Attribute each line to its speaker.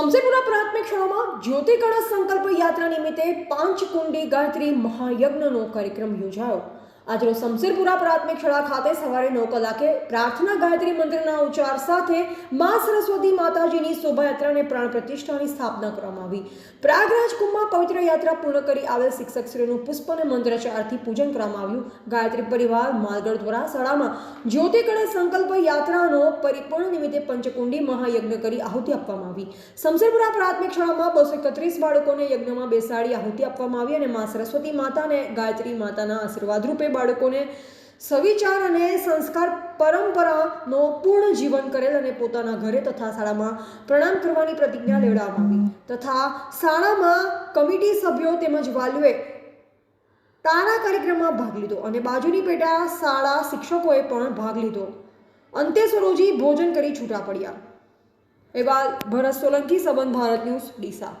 Speaker 1: સમસેપુરા પ્રાથમિક શાળામાં જ્યોતિકળા સંકલ્પ યાત્રા નિમિત્તે પાંચ કુંડી ગાયત્રી મહાયજ્ઞનો કાર્યક્રમ યોજાયો. આજરોજ શમશેરપુરા પ્રાથમિક શાળા ખાતે સવારે નવ કલાકે પ્રાર્થના ગાયત્રી મંત્રના ઉચ્ચાર સાથે મા સરસ્વતી માતાજીની શોભાયાત્રાને પ્રાણ પ્રતિષ્ઠાની સ્થાપના કરવામાં આવી. પ્રયાગરાજ કુંભમાં પવિત્ર યાત્રા પૂર્ણ કરી આવેલ શિક્ષકશ્રીનું પુષ્પ અને મંત્રોચ્ચારથી પૂજન કરવામાં આવ્યું. ગાયત્રી પરિવાર માલગઢ દ્વારા શાળામાં જ્યોતિ કળશ સંકલ્પ યાત્રાનો પરિપૂર્ણ નિમિત્તે પંચકુંડી મહાયજ્ઞ કરી આહુતિ આપવામાં આવી. શમશેરપુરા પ્રાથમિક શાળામાં બસો એકત્રીસ બાળકોને યજ્ઞમાં બેસાડી આહુતિ આપવામાં આવી અને મા સરસ્વતી માતાને ગાયત્રી માતાના આશીર્વાદ રૂપે બાળકોને સવિચાર અને સંસ્કાર પરંપરાનો પૂર્ણ જીવન કરેલ અને પોતાના ઘરે તથા શાળામાં પ્રણામ કરવાની પ્રતિજ્ઞા લેવડાવવામાં આવી. તથા શાળામાં કમિટી સભ્યો તેમજ વાલીઓએ તારા કાર્યક્રમમાં ભાગ લીધો અને બાજુની પેટા શાળા શિક્ષકોએ પણ ભાગ લીધો. અંતે સરોજી ભોજન કરી છૂટા પડ્યા. એવા ભરત સોલંકી, સંબંધ ભારત ન્યૂઝ, ડીસા.